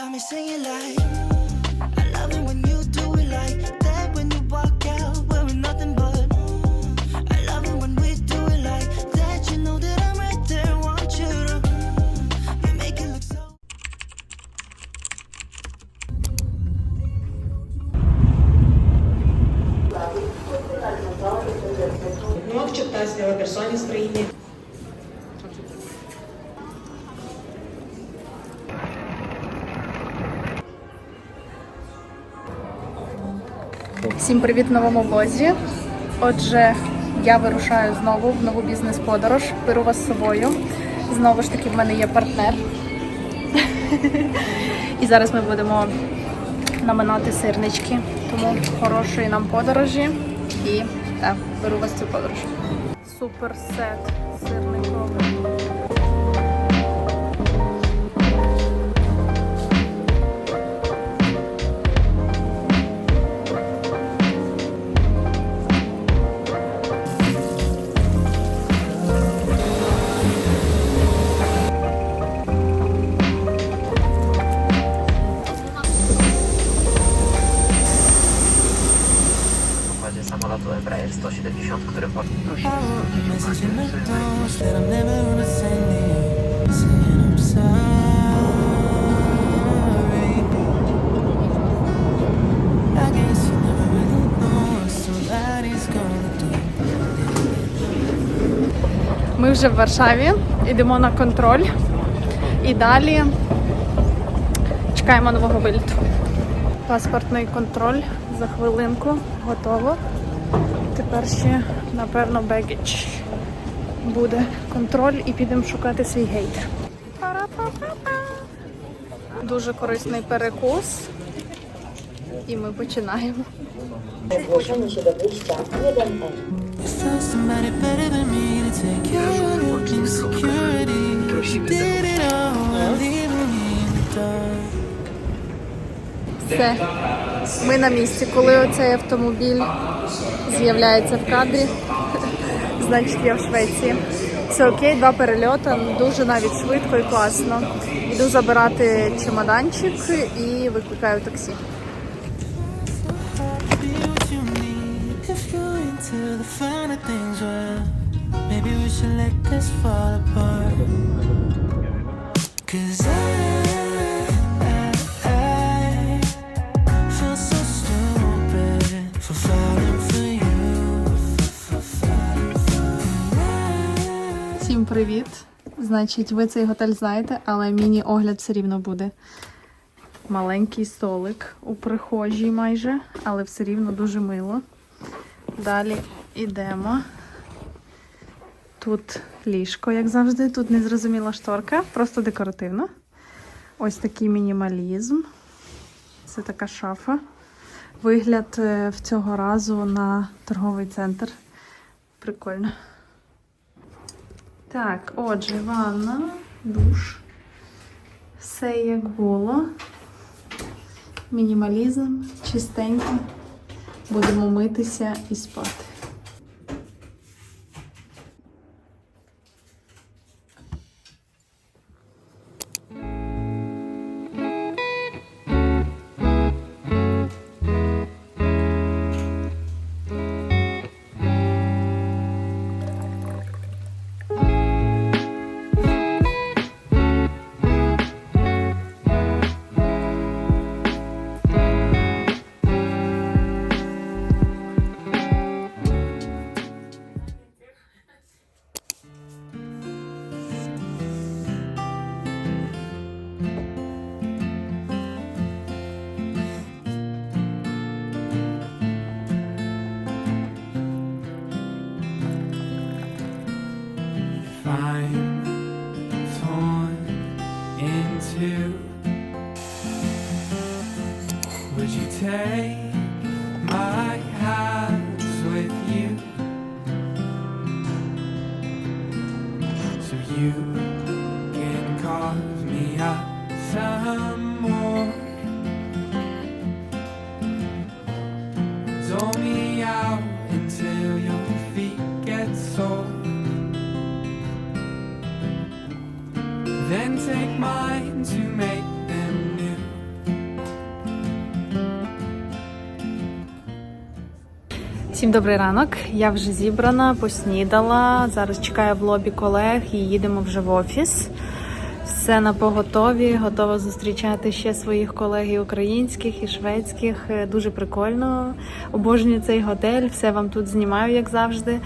got me singing like I love it when you do it like that when you walk out wearing nothing but I love it when we do it like that you know that I'm right there want you to you make it look so. Всім привіт в новому влозі. Отже, я вирушаю знову в нову бізнес-подорож. Беру вас з собою. Знову ж таки, в мене є партнер. І зараз ми будемо наминати сирнички. Тому хорошої нам подорожі і так, беру вас цю подорож. Супер сет сирниковий. Gonna do Ми вже в Варшаві, йдемо на контроль і далі чекаємо нового виліту. Паспортний контроль за хвилинку готово. Тепер ще, напевно, бегідж буде контроль і підемо шукати свій гейт. Дуже корисний перекус. І ми починаємо. Zgłoszenie się do wyjścia 1N. Is there somebody better than me to take care of insecurity? You did it all, leaving me in the dark. Все. Ми на місці. Коли оцей автомобіль з'являється в кадрі, значить я в Швеції. Все окей, два перельоти, дуже навіть швидко і класно. Йду забирати чемоданчик і викликаю таксі. Maybe we should let this fall apart. Cause I, привіт! Значить, ви цей готель знаєте, але міні-огляд все рівно буде. Маленький столик у прихожій майже, але все рівно дуже мило. Далі йдемо. Тут ліжко, як завжди. Тут незрозуміла шторка, просто декоративно. Ось такий мінімалізм. Це така шафа. Вигляд е, в цього разу на торговий центр. Прикольно. Так, отже, ванна, душ. Все як було. Мінімалізм, чистенько. Будемо митися і спати. You can carve me up some more? Всім добрий ранок. Я вже зібрана, поснідала. Зараз чекаю в лобі колег і їдемо вже в офіс. Все на поготові, готова зустрічати ще своїх колег і українських і шведських. Е, Дуже прикольно. Обожнюю цей готель. Все вам тут знімаю, як завжди.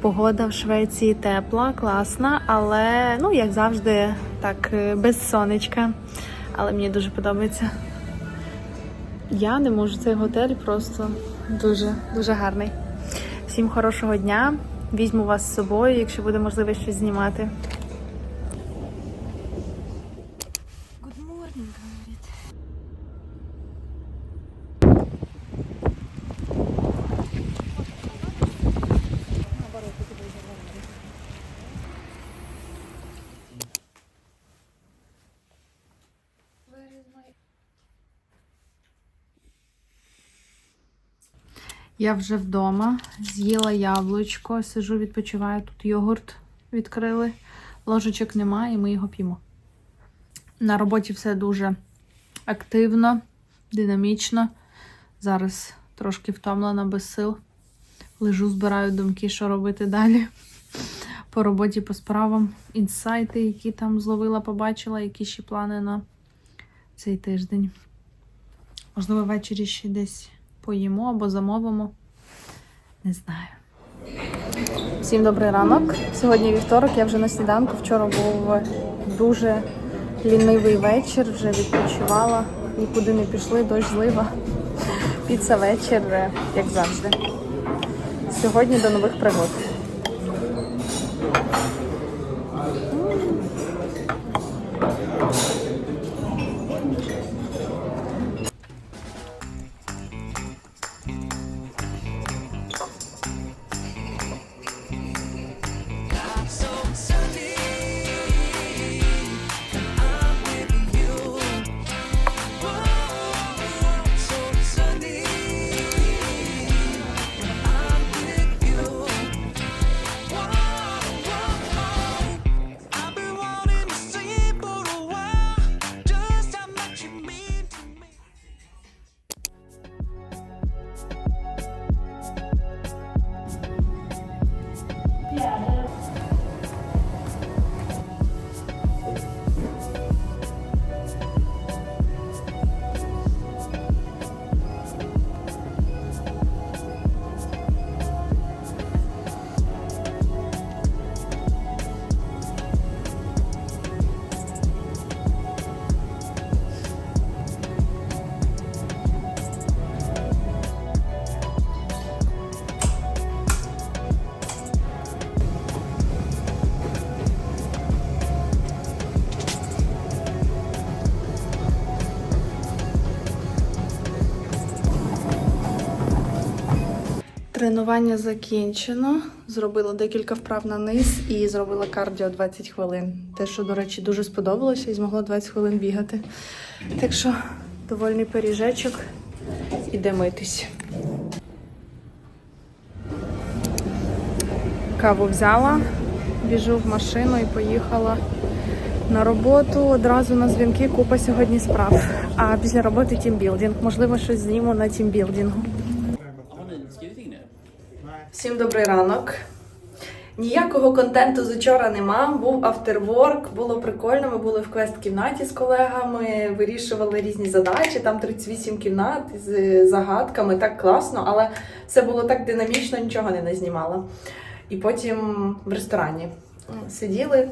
Погода в Швеції тепла, класна, але ну як завжди, так е, без сонечка. Але мені дуже подобається. Я не можу цей готель просто дуже дуже гарний. Всім хорошого дня. Візьму вас з собою, якщо буде можливість щось знімати. Я вже вдома, з'їла яблучко, сижу, відпочиваю. Тут йогурт відкрили, ложечок немає, і ми його п'ємо. На роботі все дуже активно, динамічно. Зараз трошки втомлена без сил. Лежу, збираю думки, що робити далі. По роботі, по справам, інсайти, які там зловила, побачила, які ще плани на цей тиждень. Можливо, ввечері ще десь поїмо або замовимо. Не знаю. Всім добрий ранок. Сьогодні вівторок, я вже на сніданку. Вчора був дуже лінивий вечір, вже відпочивала, нікуди не пішли, дощ злива. Піца вечір, е, як завжди. Сьогодні до нових пригод. Тренування закінчено. Зробила декілька вправ на низ і зробила кардіо 20 хвилин. Те, що, до речі, дуже сподобалося і змогла 20 хвилин бігати. Так що довольний пиріжечок. Іде митись. Каву взяла, біжу в машину і поїхала на роботу. Одразу на дзвінки купа сьогодні справ. А після роботи тімбілдинг. Можливо, щось зніму на тімбілдингу. Всім добрий ранок. Ніякого контенту з учора нема. Був автерворк, було прикольно. Ми були в квест-кімнаті з колегами, вирішували різні задачі. Там 38 кімнат з загадками, так класно, але все було так динамічно, нічого не назнімала. І потім в ресторані сиділи,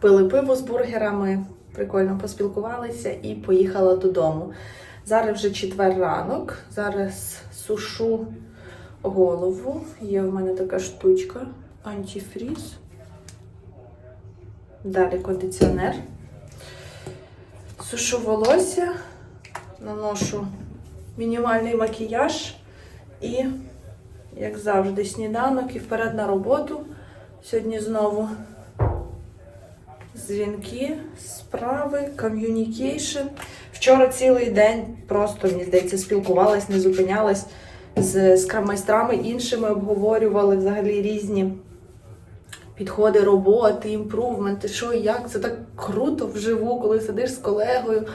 пили пиво з бургерами, прикольно поспілкувалися і поїхала додому. Зараз вже четвер ранок. Зараз сушу голову. Є в мене така штучка. Антифріз. Далі кондиціонер. Сушу волосся, наношу мінімальний макіяж і, як завжди, сніданок і вперед на роботу. Сьогодні знову дзвінки, справи, ком'юнікейшн. Вчора цілий день просто, мені здається, спілкувалась, не зупинялась з скрамайстрами іншими, обговорювали взагалі різні підходи роботи, імпрувменти, що і як. Це так круто вживу, коли сидиш з колегою,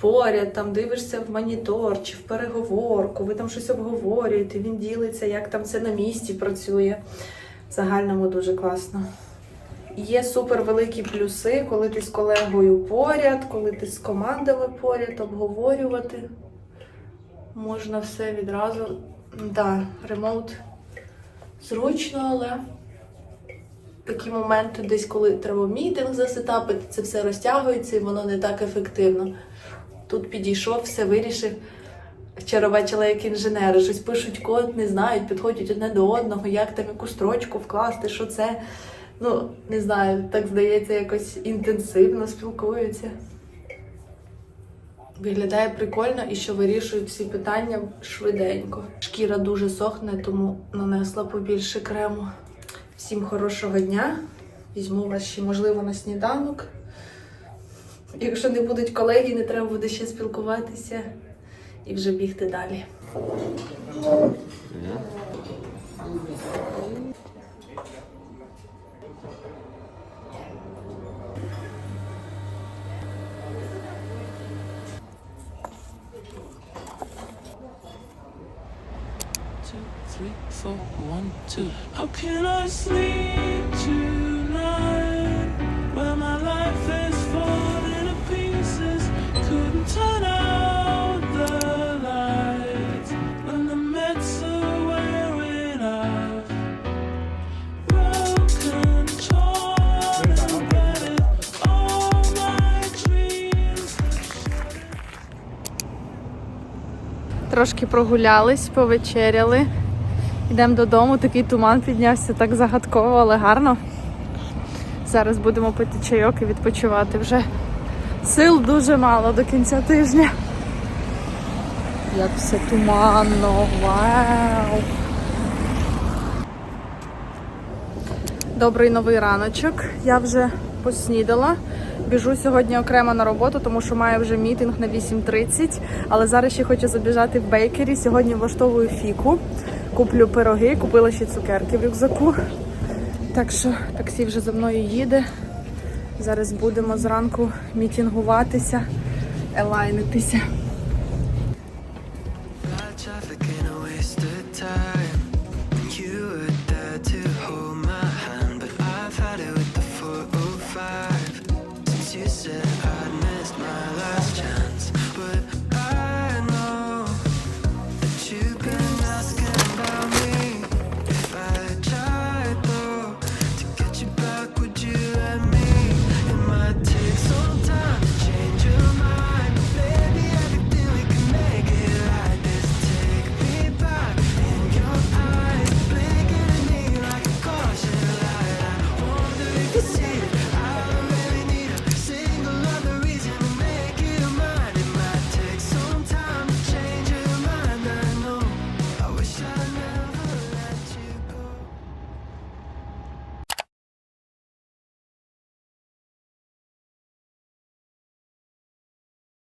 поряд, там дивишся в монітор чи в переговорку, ви там щось обговорюєте, він ділиться, як там це на місці працює. В загальному дуже класно. Є супер великі плюси, коли ти з колегою поряд, коли ти з командами поряд, обговорювати. Можна все відразу. Да, ремоут зручно, але такі моменти, десь коли треба мітинг засетапити, це все розтягується і воно не так ефективно. Тут підійшов, все вирішив. Вчора бачила, як інженери щось пишуть код, не знають, підходять одне до одного, як там яку строчку вкласти, що це. Ну, не знаю, так здається, якось інтенсивно спілкуються. Виглядає прикольно і що вирішують всі питання швиденько. Шкіра дуже сохне, тому нанесла побільше крему. Всім хорошого дня. Візьму вас ще, можливо, на сніданок. Якщо не будуть колеги, не треба буде ще спілкуватися і вже бігти далі. Four, one, two. How can I sleep tonight when my life is falling to pieces? Couldn't turn out the lights when the meds are wearing off. Broken control and battered. All my dreams Трошки прогулялись, повечеряли. Йдемо додому, такий туман піднявся так загадково, але гарно. Зараз будемо пити чайок і відпочивати вже. Сил дуже мало до кінця тижня. Як все туманно, вау! Добрий новий раночок. Я вже поснідала. Біжу сьогодні окремо на роботу, тому що маю вже мітинг на 8.30. Але зараз ще хочу забіжати в бейкері. Сьогодні влаштовую фіку. Куплю пироги, купила ще цукерки в рюкзаку. Так що таксі вже за мною їде. Зараз будемо зранку мітінгуватися, елайнитися.